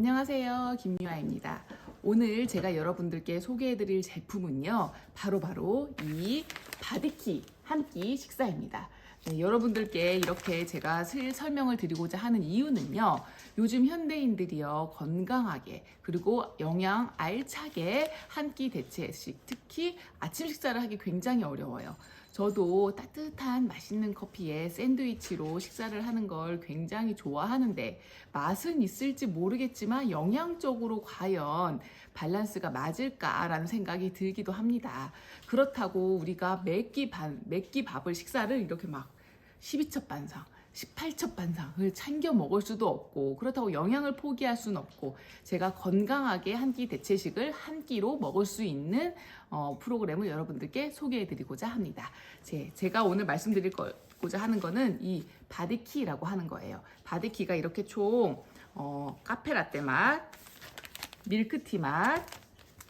안녕하세요. 김유아입니다. 오늘 제가 여러분들께 소개해드릴 제품은요. 바로바로 이 바디키 한 끼 식사입니다. 네, 여러분들께 이렇게 제가 슬 설명을 드리고자 하는 이유는요. 요즘 현대인들이요. 건강하게 그리고 영양 알차게 한 끼 대체식 특히 아침 식사를 하기 굉장히 어려워요. 저도 따뜻한 맛있는 커피에 샌드위치로 식사를 하는 걸 굉장히 좋아하는데 맛은 있을지 모르겠지만 영양적으로 과연 밸런스가 맞을까라는 생각이 들기도 합니다. 그렇다고 우리가 매끼 반, 매끼 밥을 식사를 이렇게 막 12첩 반상, 18첩 반상을 챙겨 먹을 수도 없고 그렇다고 영양을 포기할 수는 없고 제가 건강하게 한 끼 대체식을 한 끼로 먹을 수 있는 어, 프로그램을 여러분들께 소개해드리고자 합니다. 제, 제가 오늘 말씀드릴 거고자 하는 거는 이 바디키라고 하는 거예요. 바디키가 이렇게 총 어, 카페라떼 맛, 밀크티 맛,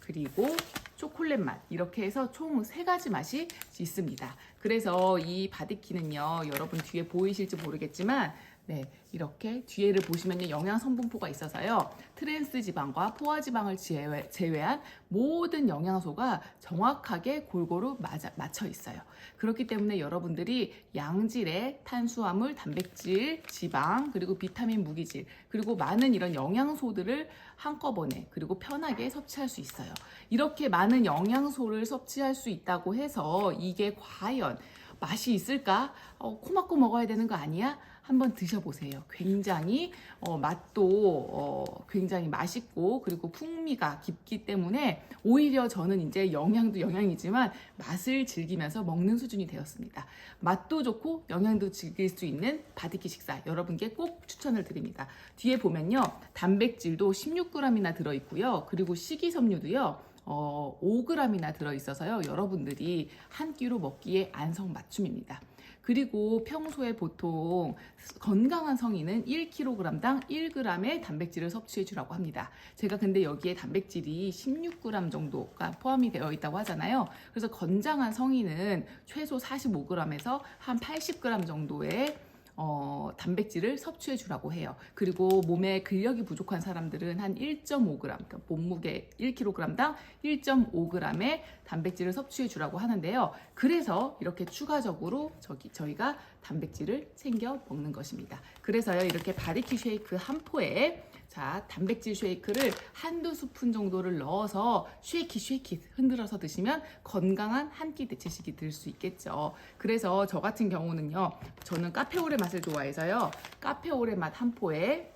그리고 초콜릿 맛 이렇게 해서 총 세 가지 맛이 있습니다. 그래서 이 바디키는요, 여러분 뒤에 보이실지 모르겠지만, 네, 이렇게 뒤에를 보시면요, 영양 성분포가 있어서요, 트랜스 지방과 포화 지방을 제외, 제외 한 모든 영양소가 정확하게 골고루 맞아, 맞춰 있어요. 그렇기 때문에 여러분들이 양질의 탄수화물, 단백질, 지방, 그리고 비타민, 무기질, 그리고 많은 이런 영양소들을 한꺼번에 그리고 편하게 섭취할 수 있어요. 이렇게 많은 영양소를 섭취할 수 있다고 해서 이게 과연 맛이 있을까? 어, 코 막고 먹어야 되는 거 아니야? 한번 드셔보세요. 굉장히 어, 맛도 어, 굉장히 맛있고 그리고 풍미가 깊기 때문에 오히려 저는 이제 영양도 영양이지만 맛을 즐기면서 먹는 수준이 되었습니다. 맛도 좋고 영양도 즐길 수 있는 바디키 식사 여러분께 꼭 추천을 드립니다. 뒤에 보면요 단백질도 16g이나 들어있고요. 그리고 식이섬유도요. 어, 5g이나 들어있어서요. 여러분들이 한 끼로 먹기에 안성맞춤입니다. 그리고 평소에 보통 건강한 성인은 1kg당 1g의 단백질을 섭취해 주라고 합니다. 제가 근데 여기에 단백질이 16g 정도가 포함이 되어 있다고 하잖아요. 그래서 건장한 성인은 최소 45g에서 한 80g 정도의 어, 단백질을 섭취해 주라고 해요. 그리고 몸에 근력이 부족한 사람들은 한 1.5g, 그러니까 몸무게 1kg당 1.5g의 단백질을 섭취해 주라고 하는데요. 그래서 이렇게 추가적으로 저기 저희가 단백질을 챙겨 먹는 것입니다. 그래서요, 이렇게 바리키 쉐이크 한 포에 자, 단백질 쉐이크를 한두 스푼 정도를 넣어서 쉐이키 쉐이키 흔들어서 드시면 건강한 한 끼 대체식이 될 수 있겠죠. 그래서 저 같은 경우는요, 저는 카페오레 맛을 좋아해서요, 카페오레 맛 한 포에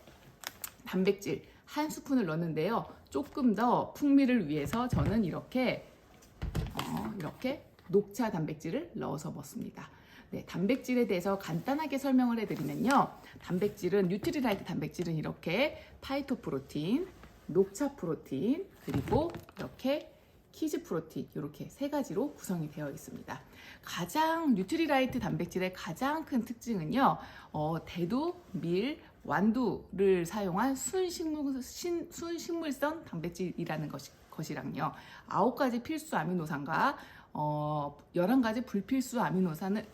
단백질 한 스푼을 넣는데요. 조금 더 풍미를 위해서 저는 이렇게 어, 이렇게 녹차 단백질을 넣어서 먹습니다. 네, 단백질에 대해서 간단하게 설명을 해드리면요. 단백질은 뉴트리라이트 단백질은 이렇게 파이토 프로틴, 녹차 프로틴, 그리고 이렇게 키즈 프로틴 이렇게 세 가지로 구성이 되어 있습니다. 가장 뉴트리라이트 단백질의 가장 큰 특징은요. 어, 대두, 밀, 완두를 사용한 순식물, 신, 순식물성 단백질이라는 것이, 것이랑요. 아홉 가지 필수 아미노산과 어, 11가지 불필수 아미노산을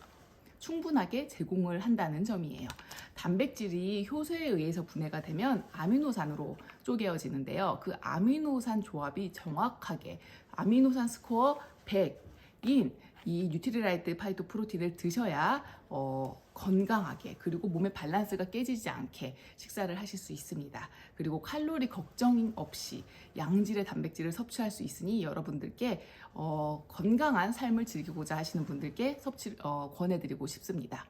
충분하게 제공을 한다는 점이에요. 단백질이 효소에 의해서 분해가 되면 아미노산으로 쪼개어지는데요. 그 아미노산 조합이 정확하게 아미노산 스코어 100인 이 뉴트리라이트 파이토 프로틴을 드셔야 어, 건강하게 그리고 몸의 밸런스가 깨지지 않게 식사를 하실 수 있습니다. 그리고 칼로리 걱정 없이 양질의 단백질을 섭취할 수 있으니 여러분들께 어, 건강한 삶을 즐기고자 하시는 분들께 섭취 어, 권해드리고 싶습니다.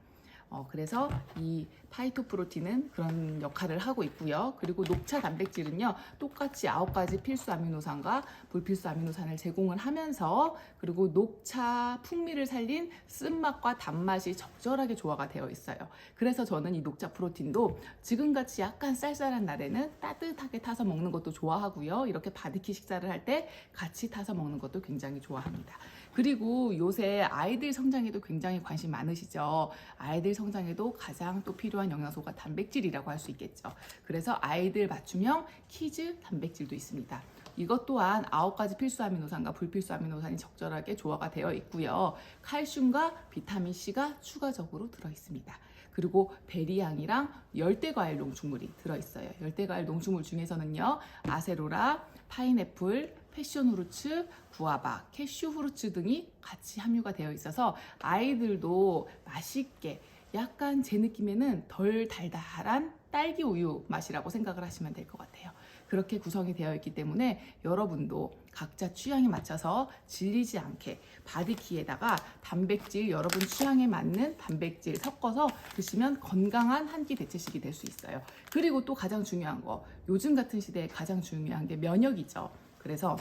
어, 그래서 이 파이토 프로틴은 그런 역할을 하고 있고요. 그리고 녹차 단백질은요, 똑같이 아홉 가지 필수 아미노산과 불필수 아미노산을 제공을 하면서 그리고 녹차 풍미를 살린 쓴맛과 단맛이 적절하게 조화가 되어 있어요. 그래서 저는 이 녹차 프로틴도 지금같이 약간 쌀쌀한 날에는 따뜻하게 타서 먹는 것도 좋아하고요. 이렇게 바디키 식사를 할 때 같이 타서 먹는 것도 굉장히 좋아합니다. 그리고 요새 아이들 성장에도 굉장히 관심 많으시죠. 아이들 성장에도 가장 또 필요한 영양소가 단백질이라고 할 수 있겠죠. 그래서 아이들 맞춤형 키즈 단백질도 있습니다. 이것 또한 아홉 가지 필수 아미노산과 불필수 아미노산이 적절하게 조화가 되어 있고요. 칼슘과 비타민 C가 추가적으로 들어 있습니다. 그리고 베리향이랑 열대과일 농축물이 들어 있어요. 열대과일 농축물 중에서는요, 아세로라, 파인애플, 패션 후르츠, 구아바, 캐슈 후르츠 등이 같이 함유가 되어 있어서 아이들도 맛있게 약간 제 느낌에는 덜 달달한 딸기 우유 맛이라고 생각을 하시면 될 것 같아요. 그렇게 구성이 되어 있기 때문에 여러분도 각자 취향에 맞춰서 질리지 않게 바디키에다가 단백질 여러분 취향에 맞는 단백질 섞어서 드시면 건강한 한 끼 대체식이 될 수 있어요. 그리고 또 가장 중요한 거 요즘 같은 시대에 가장 중요한 게 면역이죠. 그래서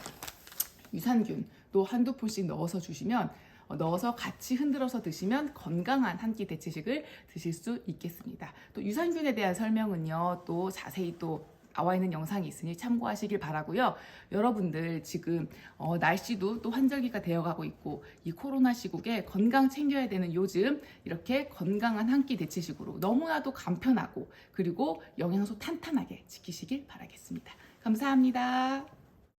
유산균 또 한두 푼씩 넣어서 주시면 어, 넣어서 같이 흔들어서 드시면 건강한 한 끼 대체식을 드실 수 있겠습니다. 또 유산균에 대한 설명은요, 또 자세히 또 나와 있는 영상이 있으니 참고하시길 바라고요. 여러분들 지금 어, 날씨도 또 환절기가 되어가고 있고 이 코로나 시국에 건강 챙겨야 되는 요즘 이렇게 건강한 한 끼 대체식으로 너무나도 간편하고 그리고 영양소 탄탄하게 지키시길 바라겠습니다. 감사합니다.